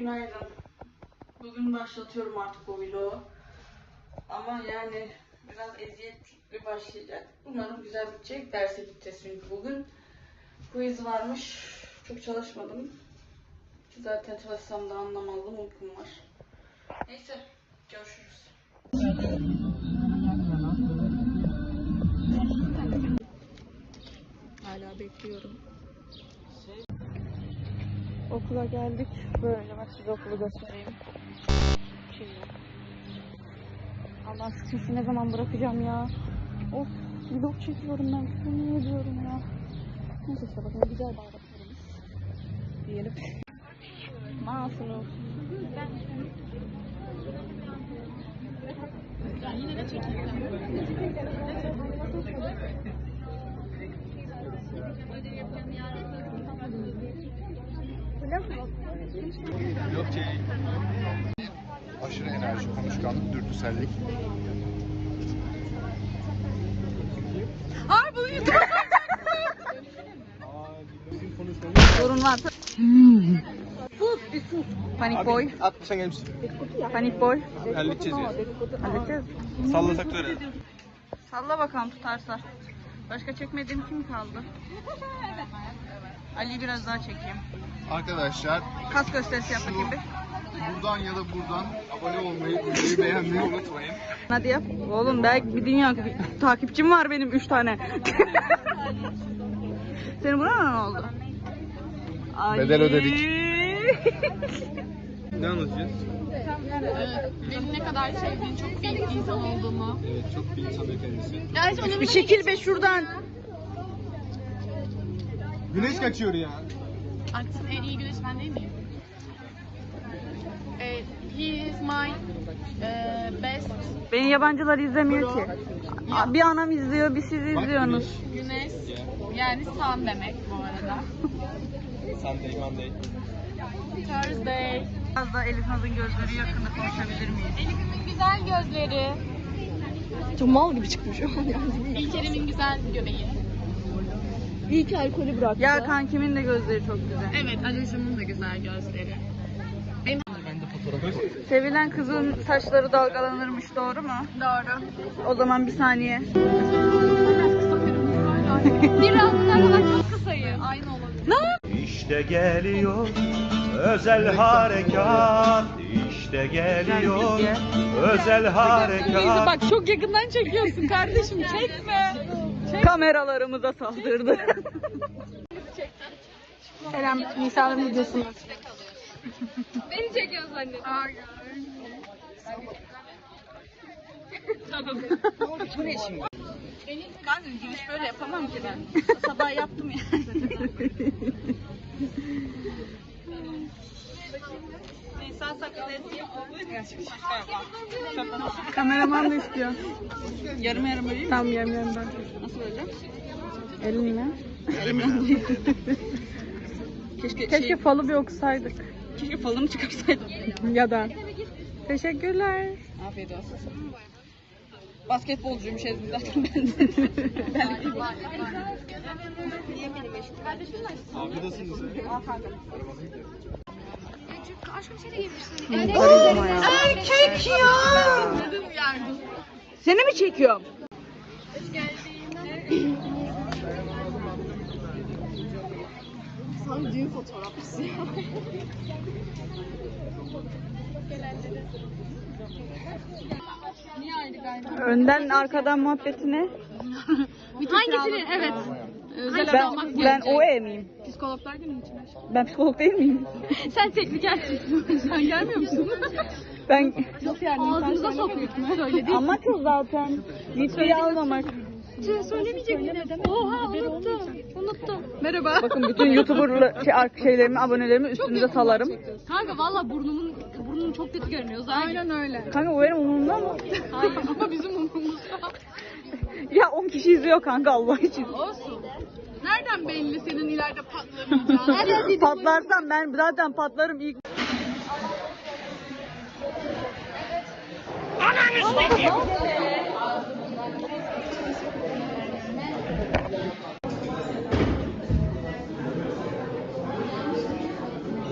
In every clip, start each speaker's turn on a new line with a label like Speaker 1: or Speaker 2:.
Speaker 1: Günaydın. Bugün başlatıyorum artık o vlogu. Ama yani biraz eziyetli başlayacak. Umarım güzel bitecek. Derse gideceğiz çünkü bugün. Quiz varmış. Çok çalışmadım. Zaten çalışsam da anlamazdım. Uykum var. Neyse. Görüşürüz. Hala bekliyorum. Okula geldik. Böyle bak size okulu göstereyim. Şimdi. Allah şu ne zaman bırakacağım ya. Of vlog çekiyorum ben. Şunu ne diyorum ya. Neyse işte bakın güzel bayraklarımız. Diyelim. Masunu.
Speaker 2: Yok şey. Aşırı enerji, konuşkanlık, dürtüsellik.
Speaker 1: Sorun varsa. Sus bir sus. Panik boy.
Speaker 3: At sen gelmişsin.
Speaker 1: Panik boy.
Speaker 3: Halledeceğiz ya.
Speaker 1: Halledeceğiz.
Speaker 3: Sallasak da öyle.
Speaker 1: Salla bakalım tutarsa. Başka çekmediğim kim kaldı? Ali biraz daha çekeyim.
Speaker 2: Arkadaşlar
Speaker 1: Kas gösterisi yap bakayım bir.
Speaker 2: buradan ya da buradan abone olmayı, videoyu beğenmeyi unutmayın.
Speaker 1: Hadi yap. Oğlum belki bir dünya takipçim var benim 3 tane. Senin buna ne oldu? Ali.
Speaker 2: Bedel ödedik.
Speaker 3: Ne anlatacağız?
Speaker 4: Beni ne kadar sevdiğin çok iyi bir insan olduğumu.
Speaker 3: Evet çok bir insan kendisi.
Speaker 1: Bir çekil be şuradan.
Speaker 3: Güneş kaçıyor ya.
Speaker 4: Arkadaşın en iyi güneş ben değil miyim? Eh, he is my eh, best
Speaker 1: Beni yabancılar izlemiyor ki. Bir anam izliyor, bir siz izliyorsunuz.
Speaker 4: güneş. Yani sun demek bu arada.
Speaker 3: Sunday, Monday.
Speaker 4: Thursday.
Speaker 1: Biraz da Elif Naz'ın gözleri yakında konuşabilir miyiz?
Speaker 4: Elif'imin güzel gözleri.
Speaker 5: Çok mal gibi çıkmış o an yani.
Speaker 4: İlker'imin güzel göbeği.
Speaker 5: İyi ki alkolü bıraktı.
Speaker 1: Ya kankimin de gözleri çok güzel.
Speaker 4: Evet, Alişan'ın da güzel gözleri.
Speaker 1: Sevilen kızın saçları dalgalanırmış doğru mu?
Speaker 4: Doğru.
Speaker 1: O zaman bir saniye.
Speaker 4: Biraz bunlar kadar çok kısayım. Aynı olabilir.
Speaker 6: İşte geliyor özel harekat işte geliyor özel harekat
Speaker 4: Bak çok yakından çekiyorsun kardeşim. Çekme.
Speaker 1: Kameralarımıza saldırdı.
Speaker 5: Selam Nisa'nın videosu.
Speaker 4: Beni çekiyorsun anne.
Speaker 1: Kanka giriş böyle yapamam ki ben. Sabah yaptım yani. Neyse Kameraman da istiyor. Yarım yarım öleyim mi?
Speaker 5: Tam yarım yarım ben.
Speaker 1: Nasıl öleceğim?
Speaker 5: Elinle.
Speaker 1: Değil. Keşke,
Speaker 5: Keşke
Speaker 1: şey,
Speaker 5: falı bir okusaydık.
Speaker 1: keşke falını çıkarsaydım.
Speaker 5: Ya da. Teşekkürler.
Speaker 1: Afiyet olsun. Basketbolcuyum şey zaten ben de. ben de
Speaker 3: Sen.
Speaker 5: Ya.
Speaker 1: Erkek ya. Seni mi çekiyorum?
Speaker 5: Tam düğün fotoğrafçısı ya.
Speaker 1: Önden arkadan muhabbetine.
Speaker 4: Hangisini? Evet. Özel
Speaker 1: Ben,
Speaker 4: olmak
Speaker 1: ben o ev miyim?
Speaker 4: Psikologlar günün içine.
Speaker 1: Ben psikolog değil miyim?
Speaker 4: Sen teknikersin. Sen gelmiyor musun?
Speaker 1: Ben
Speaker 4: Ağzımıza sokuyorsun. Söyledi.
Speaker 1: amaç o zaten. Litreye almamak.
Speaker 4: Söylemeyecektim. Oha unuttum. Unuttum. Merhaba.
Speaker 1: Bakın bütün YouTuber şey, şeylerimi, abonelerimi üstünüze salarım.
Speaker 4: Kanka valla burnumun burnum çok kötü görünüyor zaten. Aynen öyle.
Speaker 1: Kanka o benim umurumda mı?
Speaker 4: Hayır ama bizim umurumuzda.
Speaker 1: ya 10 kişi izliyor kanka Allah için.
Speaker 4: Olsun. Nereden belli senin ileride patlamayacağın?
Speaker 1: Patlarsam ben zaten patlarım ilk.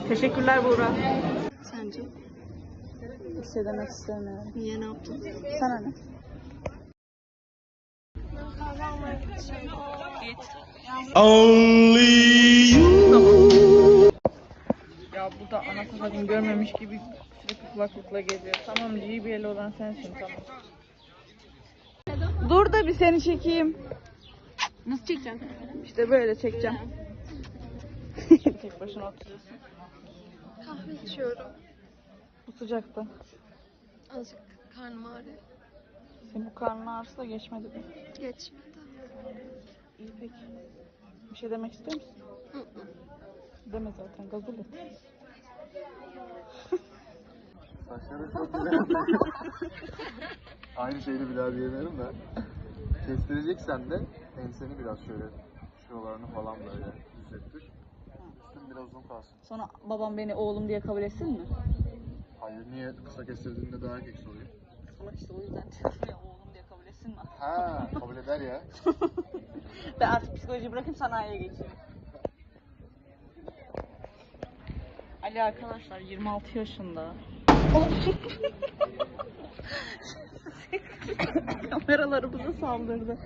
Speaker 1: Teşekkürler Buğra.
Speaker 7: Sence?
Speaker 1: Bir şey demek istemiyorum.
Speaker 7: Niye ne yaptın?
Speaker 1: Sana ne? Ya bu da ana satayım görmemiş gibi sürekli kulaklıkla geziyor. Tamam JBL olan sensin tamam. Dur da bir seni çekeyim.
Speaker 7: Nasıl çekeceksin?
Speaker 1: İşte böyle çekeceğim. Tek başına oturuyorsun.
Speaker 7: Kahve içiyorum.
Speaker 1: Bu sıcakta.
Speaker 7: Azıcık karnım ağrıyor.
Speaker 1: Senin bu karnın ağrısı da geçmedi mi?
Speaker 7: Geçmedi.
Speaker 1: İyi peki. Bir şey demek istiyor musun?
Speaker 7: Hı hı.
Speaker 1: Deme zaten gazul et.
Speaker 2: Saçları çok güzel. Aynı şeyi bir daha diyemiyorum da. Kestireceksen de enseni biraz şöyle şuralarını falan böyle düzelttir. Üstün biraz uzun kalsın.
Speaker 1: Sonra babam beni oğlum diye kabul etsin mi?
Speaker 2: Hayır niye kısa kestirdiğinde daha erkek oluyor?
Speaker 1: Salak işte o yüzden diyorum ya oğlum diye kabul etsin mi?
Speaker 2: Ha kabul eder ya.
Speaker 1: Ben artık psikoloji bırakayım sanayiye geçeyim. Ali arkadaşlar 26 yaşında. Kameralarımıza saldırdı.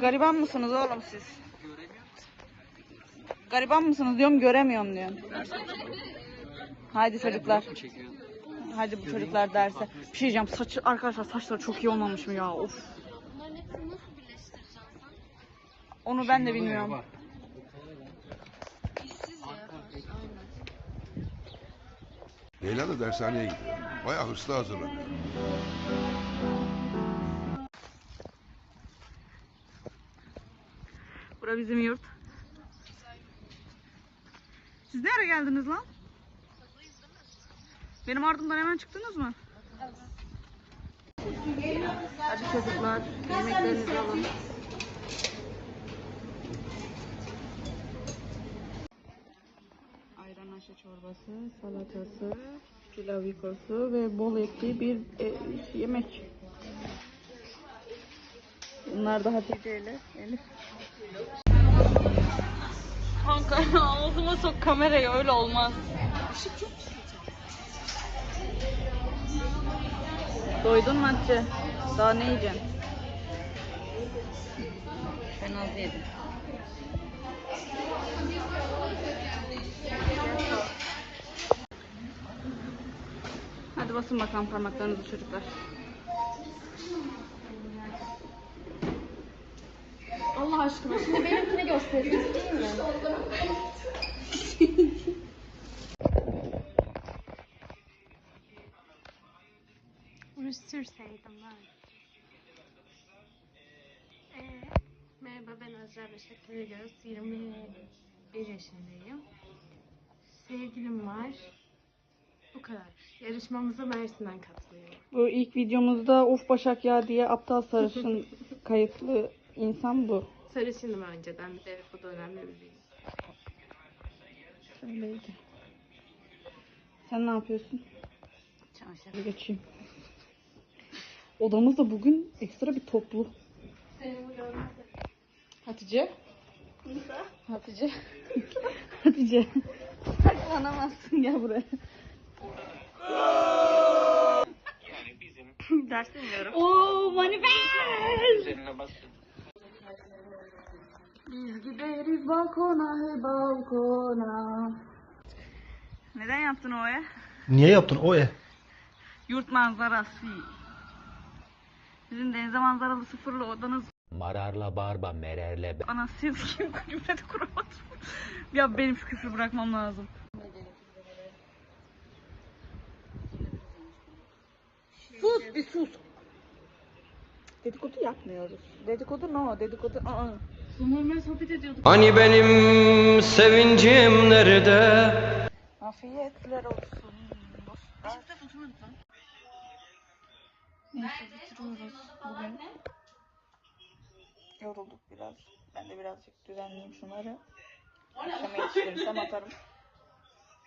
Speaker 1: Gariban mısınız oğlum siz? Gariban mısınız diyorum göremiyorum diyorum. Haydi çocuklar. Hadi bu çocuklar derse. Bir şey diyeceğim saçı arkadaşlar saçları çok iyi olmamış mı ya of.
Speaker 7: Bunların hepsini nasıl birleştireceksin sen?
Speaker 1: Onu ben de bilmiyorum.
Speaker 7: İşsiz ya. Aynen.
Speaker 8: Leyla da dershaneye gidiyor. Bayağı hırslı hazırlanıyor.
Speaker 1: Bura bizim yurt. Siz nereye geldiniz lan? Benim ardımdan hemen çıktınız mı? Hadi çocuklar, yemeklerinizi alın. Aşı çorbası, salatası, pilavikosu ve bol etli bir e, yemek. Bunlar da Hatice ile Elif. Kanka ağzıma sok kamerayı öyle olmaz. Doydun mu Hatice? Daha ne yiyeceksin? Ben az yedim. Hadi basın bakalım parmaklarınızı çocuklar.
Speaker 7: Allah aşkına şimdi benimkini göstereceğiz değil mi? Bunu sürseydim ben. Ee, merhaba ben Azra Beşik Göz. 21 yaşındayım. Sevgilim var. Bu kadar. Yarışmamıza Mersin'den katılıyorum.
Speaker 1: Bu ilk videomuzda Uf Başak ya diye aptal sarışın kayıtlı insan bu.
Speaker 7: Sarışınım önceden bir de bu da önemli bir bilgi.
Speaker 1: Şöyleydi. Sen ne yapıyorsun? Çamaşır. geçeyim. Odamız da bugün ekstra bir toplu. Hatice. Hatice. Hatice. Saklanamazsın ya buraya. Ders dinliyorum. Oo manifest. Biz gideriz balkona hey balkona. Neden yaptın o e?
Speaker 9: Niye yaptın o e?
Speaker 1: Yurt manzarası. Sizin denize manzaralı sıfırlı odanız
Speaker 10: Mararla barba mererle
Speaker 1: bana siz kim cümlede kuramadım. ya benim şu küfrü bırakmam lazım. Sus bir sus. Dedikodu yapmıyoruz. Dedikodu no, dedikodu ı
Speaker 7: Normal sohbet ediyorduk.
Speaker 9: Hani benim sevincim nerede?
Speaker 1: Afiyetler olsun. Neyse bitiriyoruz bugün. Yorulduk biraz. Ben de birazcık düzenleyeyim şunları. Akşama yetiştirirsem atarım.